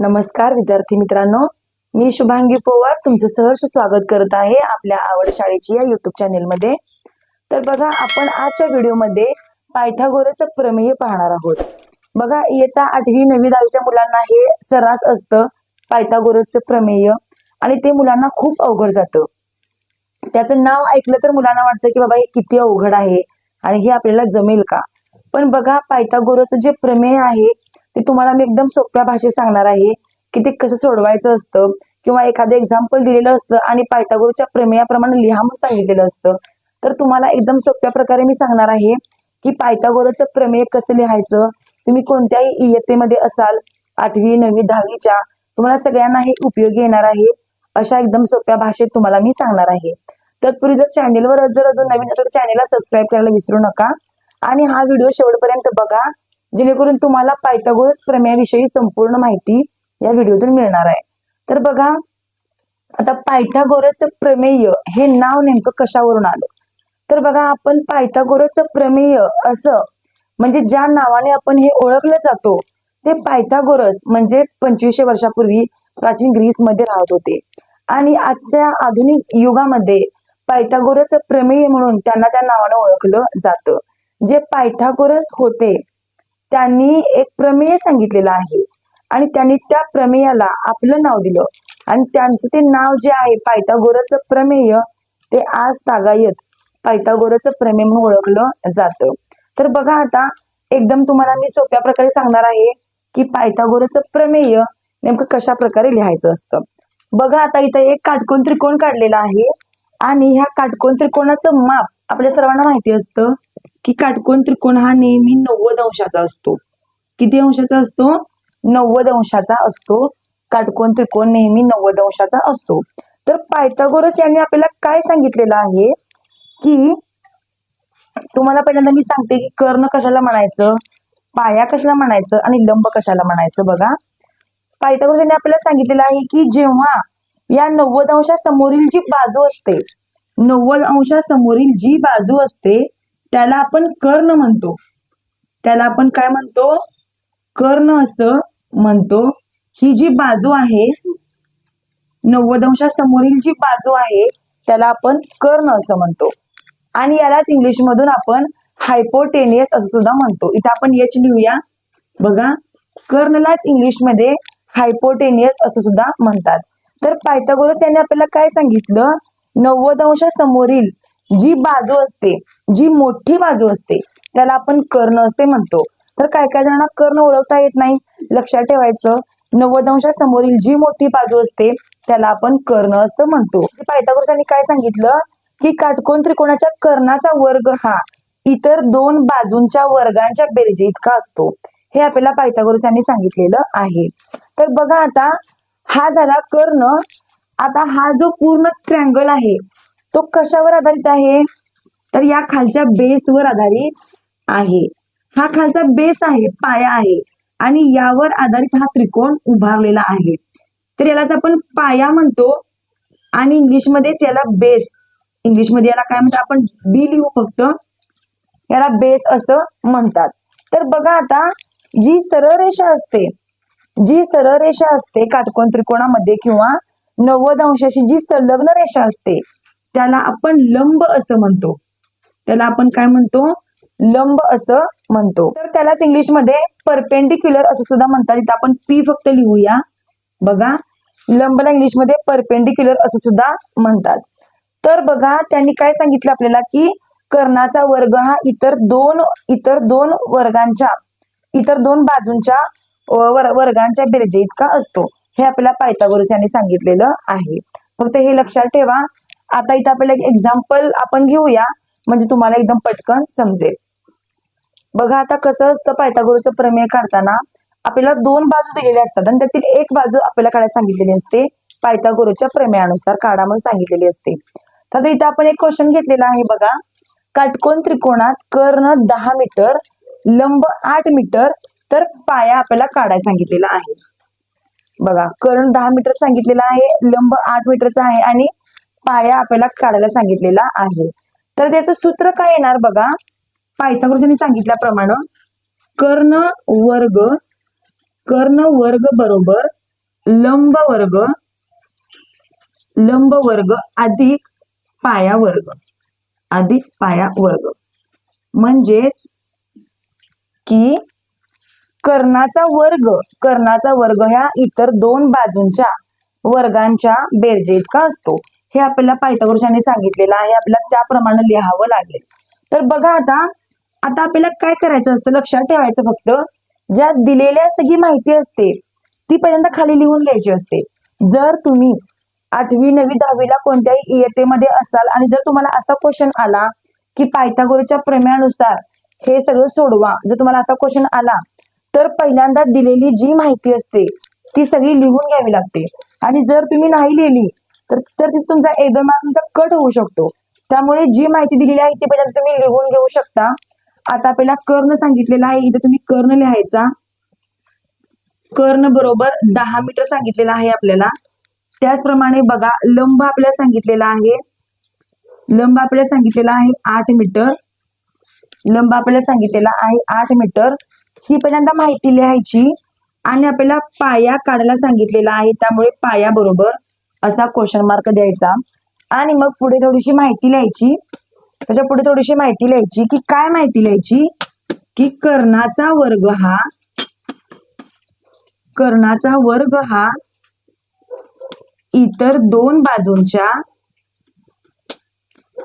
नमस्कार विद्यार्थी मित्रांनो. मी शुभांगी पोवार तुमचं सहर्ष स्वागत करत आहे आपल्या आवड शाळेची या युट्यूब चॅनेलमध्ये तर बघा आपण आजच्या व्हिडिओमध्ये पायथागोरसचं प्रमेय पाहणार आहोत. बघा येता आठवी नववी दहावीच्या मुलांना हे सर्रास असतं पायथागोरसचं प्रमेय. आणि ते मुलांना खूप अवघड जातं. त्याचं नाव ऐकलं तर मुलांना वाटतं की बाबा हे किती अवघड आहे? आणि हे आपल्याला जमेल का? पण बघा पायथागोरसचं जे प्रमेय आहे ते तुम्हाला मी एकदम सोप्या भाषेत सांगणार आहे की ते कसं सोडवायचं असतं किंवा एखादं एक्झाम्पल दिलेलं असतं आणि पायथागोरच्या प्रमेयाप्रमाणे लिहा म्हणून सांगितलेलं असतं. तर तुम्हाला एकदम सोप्या प्रकारे मी सांगणार आहे की पायथागोरचं प्रमेय कसं लिहायचं तुम्ही कोणत्याही इयत्तेमध्ये असाल आठवी नववी दहावीच्या तुम्हाला सगळ्यांना हे उपयोगी येणार आहे अशा एकदम सोप्या भाषेत तुम्हाला मी सांगणार आहे. तत्पूर्वी जर चॅनेलवर जर अजून नवीन असेल तर चॅनेलला सबस्क्राईब करायला विसरू नका. आणि हा व्हिडिओ शेवटपर्यंत बघा. जेणेकरून तुम्हाला पायथागोरस प्रमेयाविषयी संपूर्ण माहिती या व्हिडिओतून मिळणार आहे. तर बघा आता पायथागोरस प्रमेय हे नाव नेमकं कशावरून आलं? तर बघा आपण पायथागोरस प्रमेय असं म्हणजे ज्या नावाने आपण हे ओळखलं जातो ते पायथागोरस म्हणजेच पंचवीसशे वर्षापूर्वी प्राचीन ग्रीसमध्ये राहत होते. आणि आजच्या आधुनिक युगामध्ये पायथागोरस प्रमेय म्हणून त्यांना त्या नावाने ओळखलं जातं. जे पायथागोरस होते त्यांनी एक प्रमेय सांगितलेलं आहे. आणि त्यांनी त्या प्रमेयाला आपलं नाव दिलं. आणि त्यांचं ते नाव जे आहे पायथागोरसचं प्रमेय ते आज तागायत पायथागोरसचं प्रमेय म्हणून ओळखलं जातं. तर बघा आता एकदम तुम्हाला मी सोप्या प्रकारे सांगणार आहे की पायथागोरसचं प्रमेय नेमकं कशा प्रकारे लिहायचं असतं. बघा आता इथं एक काटकोन त्रिकोण काढलेला आहे. आणि ह्या काटकोन त्रिकोणाचं माप आपल्या सर्वांना माहिती असतं. की काटकोन त्रिकोण हा नेहमी नव्वद अंशाचा असतो. किती अंशाचा असतो? नव्वद अंशाचा असतो. काटकोन त्रिकोण नेहमी नव्वद अंशाचा असतो. तर पायथागोरस यांनी आपल्याला काय सांगितलेलं आहे? की तुम्हाला पहिल्यांदा मी सांगते की कर्ण कशाला म्हणायचं? पाया कशाला म्हणायचं? आणि लंब कशाला म्हणायचं बघा. पायथागोरस यांनी आपल्याला सांगितलेलं आहे की जेव्हा या नव्वद अंशासमोरील जी बाजू असते नव्वद अंशासमोरील जी बाजू असते त्याला आपण कर्ण म्हणतो. त्याला आपण काय म्हणतो? कर्ण असं म्हणतो. ही जी बाजू आहे नव्वद अंशासमोरील जी बाजू आहे त्याला आपण कर्ण असं म्हणतो. आणि यालाच इंग्लिश मधून आपण हायपोटेनियस असं सुद्धा म्हणतो. इथं आपण एच लिहूया. बघा कर्णलाच इंग्लिशमध्ये हायपोटेनियस असं सुद्धा म्हणतात. तर पायथागोरस यांनी आपल्याला काय सांगितलं? नव्वद अंशासमोरील जी बाजू असते जी मोठी बाजू असते त्याला आपण कर्ण असे म्हणतो. तर काय काय जणांना कर्ण ओळखता येत नाही? लक्षात ठेवायचं नव्वद अंशासमोरील जी मोठी बाजू असते त्याला आपण कर्ण असं म्हणतो. पायथागोरसांनी काय सांगितलं? की काटकोन त्रिकोणाच्या कर्णाचा वर्ग हा इतर दोन बाजूंच्या वर्गांच्या बेरजे इतका असतो. हे आपल्याला पायथागोरसांनी सांगितलेलं आहे. तर बघा आता हा झाला कर्ण. आता हा जो पूर्ण ट्रँगल आहे तो कशावर आधारित आहे? तर या खालच्या बेसवर आधारित आहे. हा खालचा बेस आहे पाया आहे. आणि यावर आधारित हा त्रिकोण उभारलेला आहे. तर यालाच आपण पाया म्हणतो. आणि इंग्लिशमध्येच याला बेस. इंग्लिशमध्ये याला काय म्हणतो आपण बी लिहू फक्त. याला बेस असं म्हणतात. तर बघा आता जी सरळ रेषा असते जी सरळ रेषा असते काटकोन त्रिकोणामध्ये किंवा नव्वद अंशाची जी संलग्न रेषा असते त्याला आपण लंब असं म्हणतो. त्याला आपण काय म्हणतो? लंब असं म्हणतो. तर त्यालाच इंग्लिशमध्ये परपेंडिक्युलर असं सुद्धा म्हणतात. इथं आपण पी फक्त लिहूया. बघा. लंबला इंग्लिशमध्ये परपेंडिक्युलर असं सुद्धा म्हणतात. तर बघा त्यांनी काय सांगितलं आपल्याला की कर्णाचा वर्ग हा इतर दोन इतर दोन वर्गांच्या इतर दोन बाजूंच्या वर- वर्गांच्या बेरजे इतका असतो. हे आपल्याला पायथागोरस यांनी सांगितलेलं आहे. फक्त हे लक्षात ठेवा. आता इथं आपल्याला एक एक्झाम्पल आपण घेऊया. म्हणजे तुम्हाला एकदम पटकन समजेल. बघा आता कसं असतं पायथागोरसचं प्रमेय काढताना आपल्याला दोन बाजू दिलेल्या असतात आणि त्यातील एक बाजू आपल्याला काढायला सांगितलेली असते. पायथागोरसच्या प्रमेयानुसार काढा म्हणून सांगितलेली असते. तर इथं आपण एक क्वेश्चन घेतलेला आहे बघा. काटकोन त्रिकोणात कर्ण दहा मीटर लंब आठ मीटर तर पाया आपल्याला काढायला सांगितलेला आहे. बघा कर्ण दहा मीटर सांगितलेला आहे लंब आठ मीटरचा आहे आणि पाया आपल्याला काढायला सांगितलेला आहे. तर त्याचं सूत्र काय येणार बघा? पायथागोरसने सांगितल्याप्रमाणे कर्ण वर्ग कर्ण वर्ग बरोबर लंब वर्ग लंब वर्ग अधिक पाया वर्ग अधिक पाया वर्ग. म्हणजेच की कर्णाचा वर्ग कर्णाचा वर्ग ह्या इतर दोन बाजूंच्या वर्गांच्या बेरजे इतका असतो. हे आपल्याला पायथागोरसने सांगितलेलं आहे. आपल्याला त्याप्रमाणे लिहावं लागेल. तर बघा आता आता आपल्याला काय करायचं असतं? लक्षात ठेवायचं फक्त ज्या दिलेल्या सगळी माहिती असते ती पहिल्यांदा खाली लिहून घ्यायची असते. जर तुम्ही आठवी नववी दहावीला कोणत्याही इयत्तेमध्ये असाल आणि जर तुम्हाला असा क्वेश्चन आला की पायथागोरच्या प्रमेयानुसार हे सगळं सोडवा जर तुम्हाला असा क्वेश्चन आला तर पहिल्यांदा दिलेली जी माहिती असते ती सगळी लिहून घ्यावी लागते. आणि जर तुम्ही नाही लिहिली तर तर ती तुमचा एकदम मार्क तुमचा कट होऊ शकतो. त्यामुळे जी माहिती दिलेली आहे ती पहिल्यांदा तुम्ही लिहून घेऊ शकता. आता आपल्याला कर्ण सांगितलेला आहे. इथे तुम्ही कर्ण लिहायचा. कर्ण बरोबर दहा मीटर सांगितलेला आहे आपल्याला. त्याचप्रमाणे बघा लंब आपल्याला सांगितलेला आहे. लंब आपल्याला सांगितलेला आहे आठ मीटर. लंब आपल्याला सांगितलेला आहे आठ मीटर. ही पहिल्यांदा माहिती लिहायची. आणि आपल्याला पाया काढायला सांगितलेला आहे. त्यामुळे पाया बरोबर. असा क्वेश्चन मार्क द्यायचा. आणि मग पुढे थोडीशी माहिती लिहायची. त्याच्या पुढे थोडीशी माहिती लिहायची की काय माहिती लिहायची? की कर्णाचा वर्ग हा कर्णाचा वर्ग हा इतर दोन बाजूंच्या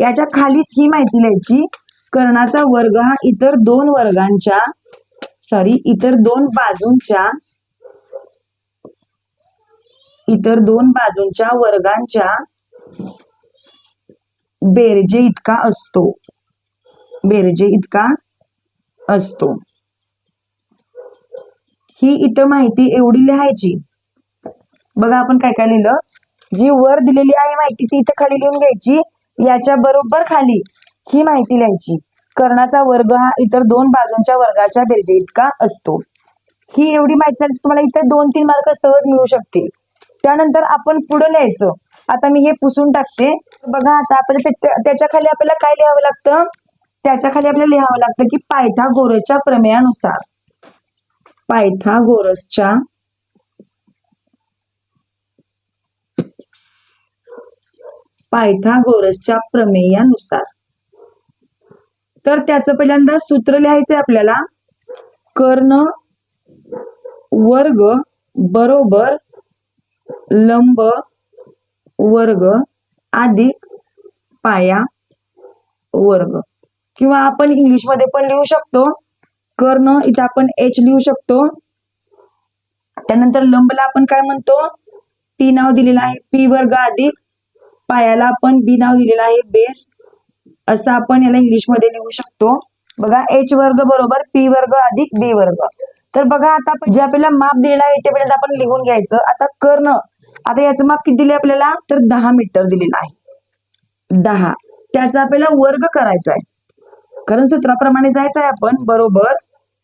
याच्या खालीच ही माहिती लिहायची. कर्णाचा वर्ग हा इतर दोन वर्गांच्या सॉरी इतर दोन बाजूंच्या इतर दोन बाजूंच्या वर्गांच्या बेरजे इतका असतो. बेरजे इतका असतो. ही इथं माहिती एवढी लिहायची. बघा आपण काय काय लिहिलं. जी वर दिलेली आहे माहिती ती इथं खाली लिहून घ्यायची. याच्या बरोबर खाली ही माहिती लिहायची. कर्णाचा वर्ग हा इतर दोन बाजूंच्या वर्गाच्या बेरजे इतका असतो. ही एवढी माहिती तुम्हाला इथे दोन तीन मार्क सहज मिळू शकतील. त्यानंतर आपण पुढं लिहायचं आता मी हे पुसून टाकते. बघा आता आपल्याला त्याच्याखाली त्याच्याखाली आपल्याला काय लिहावं लागतं? त्याच्याखाली आपल्याला लिहावं लागतं की पायथागोरसच्या प्रमेयानुसार. पायथागोरसच्या पायथागोरसच्या प्रमेयानुसार. तर त्याचं पहिल्यांदा सूत्र लिहायचंय आपल्याला. कर्ण वर्ग बरोबर लंब वर्ग अधिक पाया वर्ग. किंवा आपण इंग्लिशमध्ये पण लिहू शकतो. कर्ण इथं आपण एच लिहू शकतो. त्यानंतर लंबला आपण काय म्हणतो? पी नाव दिलेलं आहे. पी वर्ग अधिक पायाला आपण बी नाव दिलेलं आहे बेस असं आपण याला इंग्लिशमध्ये लिहू शकतो. बघा एच वर्ग बरोबर पी वर्ग अधिक बी वर्ग. तर बघा आता जे आपल्याला माप दिलेलं आहे ते आपण लिहून घ्यायचं. आता कर्ण आता याचं माप किती दिले आपल्याला? तर दहा मीटर दिलेलं आहे. दहा. त्याचा आपल्याला वर्ग करायचा आहे. कारण सूत्राप्रमाणे जायचं आहे आपण. बरोबर.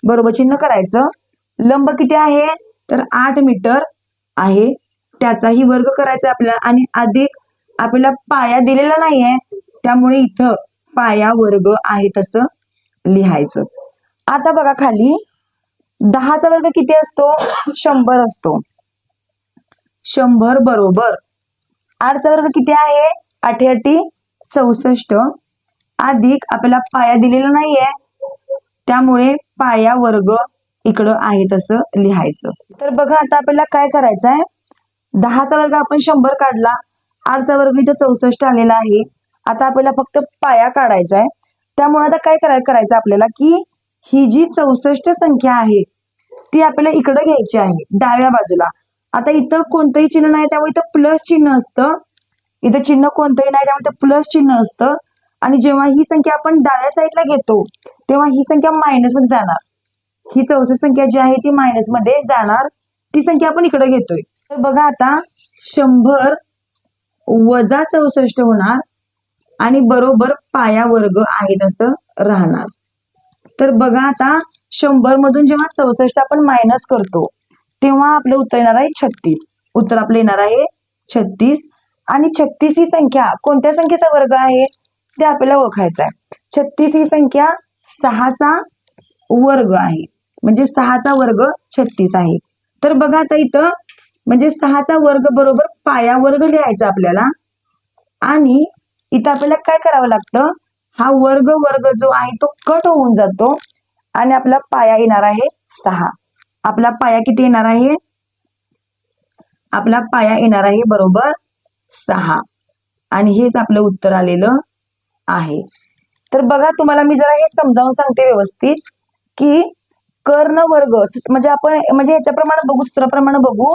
बरोबर चिन्ह करायचं. लंब किती आहे? तर आठ मीटर आहे. त्याचाही वर्ग करायचा आपल्याला. आणि अधिक आपल्याला पाया दिलेला नाहीये. त्यामुळे इथं पाया वर्ग आहे तसं लिहायचं. आता बघा खाली. दहाचा वर्ग किती असतो? शंभर असतो. शंभर बरोबर. आठचा वर्ग किती आहे? अठ्याटी चौसष्ट. अधिक आपल्याला पाया दिलेला नाहीये. त्यामुळे पाया वर्ग इकडं आहे तसं लिहायचं. तर बघा आता आपल्याला काय करायचं आहे दहाचा वर्ग आपण शंभर काढला. आठचा वर्ग इथं चौसष्ट आलेला आहे. आता आपल्याला फक्त पाया काढायचा आहे त्यामुळे आता काय करायचं आपल्याला की ही जी चौसष्ट संख्या आहे ती आपल्याला इकडं घ्यायची आहे डाव्या बाजूला. आता इथं कोणतंही चिन्ह नाही त्यामुळे इथं प्लस चिन्ह असतं. इथं चिन्ह कोणतंही नाही त्यामुळे इथं प्लस चिन्ह असतं. आणि जेव्हा ही संख्या आपण डाव्या साईडला घेतो तेव्हा ही संख्या मायनसमध्ये जाणार. ही चौसष्ट संख्या जी आहे ती मायनसमध्ये जाणार. ती संख्या आपण इकडे घेतोय. तर बघा आता शंभर वजा चौसष्ट होणार आणि बरोबर पाया वर्ग आहे तसं राहणार. तर बघा आता शंभर मधून जेव्हा चौसष्ट आपण मायनस करतो तेव्हा आपलं उत्तर येणार आहे छत्तीस. उत्तर आपलं येणार आहे छत्तीस. आणि छत्तीस ही संख्या कोणत्या संख्येचा वर्ग आहे? ते आपल्याला ओळखायचं आहे. छत्तीस ही संख्या सहाचा वर्ग आहे. म्हणजे सहाचा वर्ग छत्तीस आहे. तर बघा आता इथं म्हणजे सहाचा वर्ग बरोबर पाया वर्ग लिहायचा आपल्याला. आणि इथं आपल्याला काय करावं लागतं? हा वर्ग वर्ग जो आहे तो कट होऊन जातो आणि आपला पाया येणार आहे सहा. आपला पाया किती येणार आहे? आपला पाया येणार आहे बरोबर सहा. आणि हेच आपलं उत्तर आलेलं आहे. तर बघा तुम्हाला मी जरा हे समजावून सांगते व्यवस्थित की कर्ण वर्ग म्हणजे आपण म्हणजे याच्याप्रमाणे बघू सूत्राप्रमाणे बघू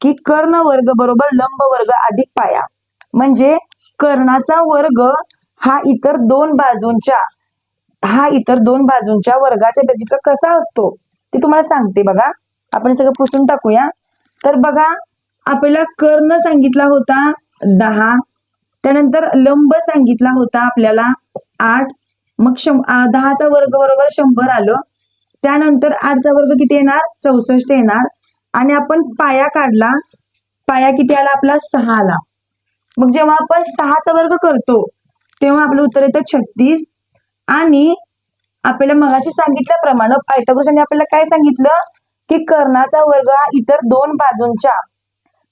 की कर्ण वर्ग बरोबर लंब वर्ग अधिक पाया. म्हणजे कर्णाचा वर्ग हा इतर दोन बाजूंच्या हा इतर दोन बाजूंच्या वर्गाच्या व्यतिरिक्त कसा असतो? ते तुम्हाला सांगते बघा. आपण सगळं पुसून टाकूया. तर बघा आपल्याला कर्ण सांगितला होता दहा. त्यानंतर लंब सांगितला होता आपल्याला आठ. मग शं दहाचा वर्ग बरोबर शंभर आलं. त्यानंतर आठचा वर्ग किती येणार? चौसष्ट येणार. आणि आपण पाया काढला. पाया किती आला? आपला सहा आला. मग जेव्हा आपण सहाचा वर्ग करतो तेव्हा आपलं उत्तर येतं छत्तीस. आणि आपल्याला मगाशी सांगितल्याप्रमाणे पायथागोरसने आपल्याला काय सांगितलं? की कर्णाचा वर्ग हा इतर दोन बाजूंच्या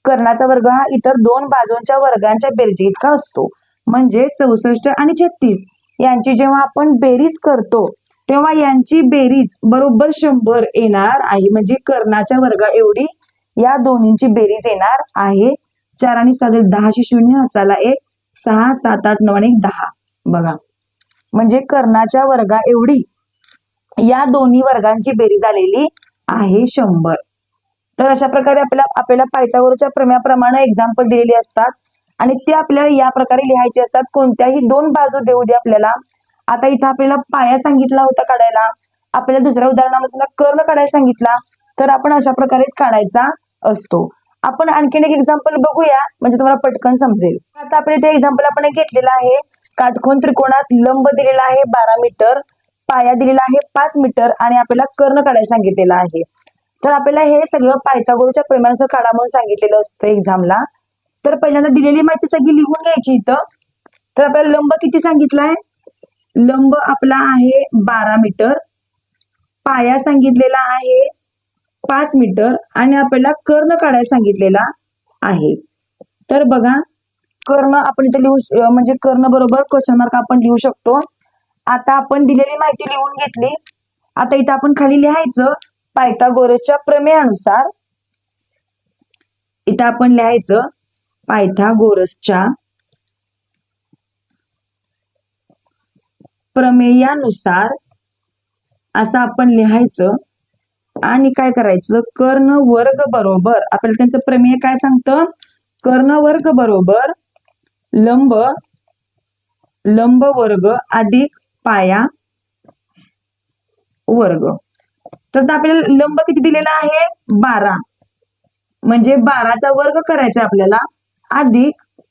कर्णाचा वर्ग हा इतर दोन बाजूंच्या वर्गांच्या बेरजे इतका असतो. म्हणजे चौसष्ट आणि छत्तीस. यांची जेव्हा आपण बेरीज करतो तेव्हा यांची बेरीज बरोबर शंभर येणार आहे. म्हणजे कर्णाच्या वर्गा एवढी या दोन्हींची बेरीज येणार आहे. चार आणि सात दहाशे शून्य चाला एक. सहा सात आठ नऊ आणि एक दहा. बघा. म्हणजे कर्णाच्या वर्गा एवढी या दोन्ही वर्गांची बेरीज आलेली आहे शंभर. तर अशा प्रकारे आपल्याला आपल्याला पायथागोरच्या प्रमेयाप्रमाणे एक्झाम्पल दिलेली असतात आणि ते आपल्याला या प्रकारे लिहायचे असतात. कोणत्याही दोन बाजू देऊ दे आपल्याला. आता इथं आपल्याला पाया सांगितला होता काढायला. आपल्याला दुसऱ्या उदाहरणामध्ये कर्ण काढायला सांगितला. तर आपण अशा प्रकारेच काढायचा असतो. आपण आणखीन एक एक्झाम्पल बघूया म्हणजे तुम्हाला पटकन समजेल. आता आपण इथे एक्झाम्पल आपण एक घेतलेलं आहे. काटकोन त्रिकोणात लंब दिलेला आहे बारा मीटर पाया दिलेला आहे पाच मीटर आणि आपल्याला कर्ण काढायला सांगितलेलं आहे. तर आपल्याला हे सगळं पायथागोरच्या प्रेमानुसार काढा म्हणून सांगितलेलं असतं एक्झामला तर पहिल्यांदा दिलेली माहिती सगळी लिहून घ्यायची इथं. तर आपल्याला लंब किती सांगितलाय? लंब आपला आहे बारा मीटर. पाया सांगितलेला आहे पाच मीटर आणि आपल्याला कर्ण काढायला सांगितलेला आहे. तर बघा कर्ण आपण इथे लिहू म्हणजे कर्ण बरोबर क्वेश्चन मार्क आपण लिहू शकतो. आता आपण दिलेली माहिती लिहून घेतली. आता इथं आपण खाली लिहायचं पायथागोरसच्या प्रमेयानुसार. इथं आपण लिहायचं पायथागोरसच्या प्रमेयानुसार. असं आपण लिहायचं. आणि काय करायचं? कर्ण वर्ग बरोबर. आपल्याला त्यांचं प्रमेय काय सांगतं? कर्ण वर्ग बरोबर लंब लंब वर्ग अधिक पाया वर्ग. तर आपल्याला लंब किती दिलेला आहे? बारा. म्हणजे बाराचा वर्ग करायचा आपल्याला. अधिक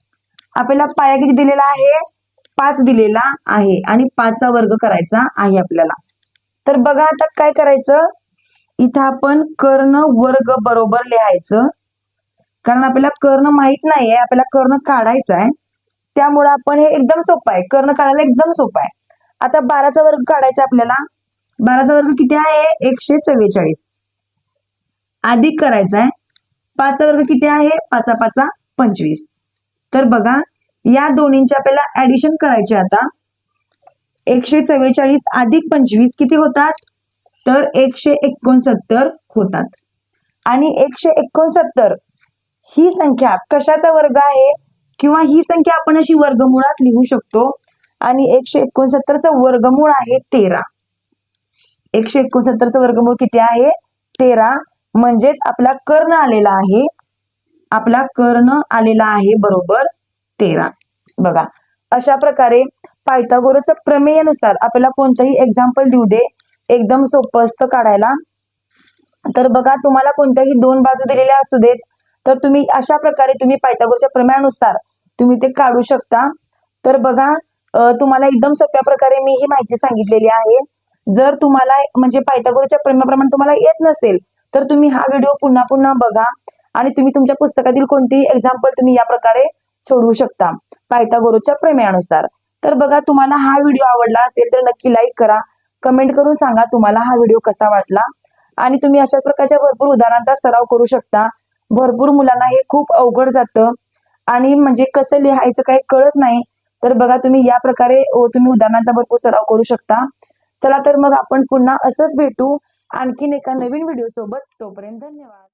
आपल्याला पाया किती दिलेला आहे? पाच दिलेला आहे. आणि पाचचा वर्ग करायचा आहे आपल्याला. तर बघा आता काय करायचं? इथं आपण कर्ण वर्ग बरोबर लिहायचं. कारण आपल्याला कर्ण माहीत नाहीये आपल्याला कर्ण काढायचा आहे त्यामुळे आपण हे एकदम सोपं आहे. कर्ण काढायला एकदम सोपं आहे. आता बाराचा वर्ग काढायचा आपल्याला. बाराचा वर्ग किती आहे? एकशे चव्वेचाळीस. अधिक करायचा आहे पाचचा वर्ग किती आहे? पाचा पाचा पंचवीस. तर बघा या दोन्हींचे आपल्याला ऍडिशन करायचे आता. एकशे चव्वेचाळीस अधिक पंचवीस किती होतात? तर एकशे एकोणसत्तर होतात. आणि एकशे एकोणसत्तर ही संख्या कशाचा वर्ग आहे? किंवा ही संख्या आपण अशी वर्गमुळात लिहू शकतो? आणि एकशे एकोणसत्तरचा वर्गमूळ आहे तेरा. एकशे एकोणसत्तरचं वर्गमूळ किती आहे? तेरा. म्हणजेच आपला कर्ण आलेला आहे. आपला कर्ण आलेला आहे बरोबर तेरा. बघा अशा प्रकारे पायथागोरसच्या प्रमेयानुसार आपल्याला कोणतंही एक्झाम्पल देऊ दे. एकदम सोपं असतं काढायला. तर बघा तुम्हाला कोणत्याही दोन बाजू दिलेल्या असू देत तर तुम्ही अशा प्रकारे तुम्ही पायथागोरच्या प्रमेयानुसार तुम्ही ते काढू शकता. तर बघा तुम्हाला एकदम सोप्या प्रकारे मी ही माहिती सांगितलेली आहे. जर तुम्हाला म्हणजे पायथागोरच्या प्रमेयाप्रमाणे तुम्हाला येत नसेल तर तुम्ही हा व्हिडिओ पुन्हा पुन्हा बघा आणि तुम्ही तुमच्या पुस्तकातील कोणतीही एक्झाम्पल तुम्ही या प्रकारे सोडवू शकता पायथागोरच्या प्रमेयानुसार. तर बघा तुम्हाला हा व्हिडिओ आवडला असेल तर नक्की लाईक करा. कमेंट करून सांगा तुम्हाला हा व्हिडिओ कसा वाटला. आणि तुम्ही अशाच प्रकारच्या भरपूर उदाहरणांचा सराव करू शकता. भरपूर मुलांना हे खूप अवघड जातं. आणि म्हणजे कसं लिहायचं काही कळत नाही. तर बघा तुम्ही या प्रकारे तुम्ही उदाहरणांचा भरपूर सराव करू शकता. चला तर मग आपण पुन्हा असंच भेटू. आणखीन एका नवीन व्हिडिओ सोबत तोपर्यंत धन्यवाद.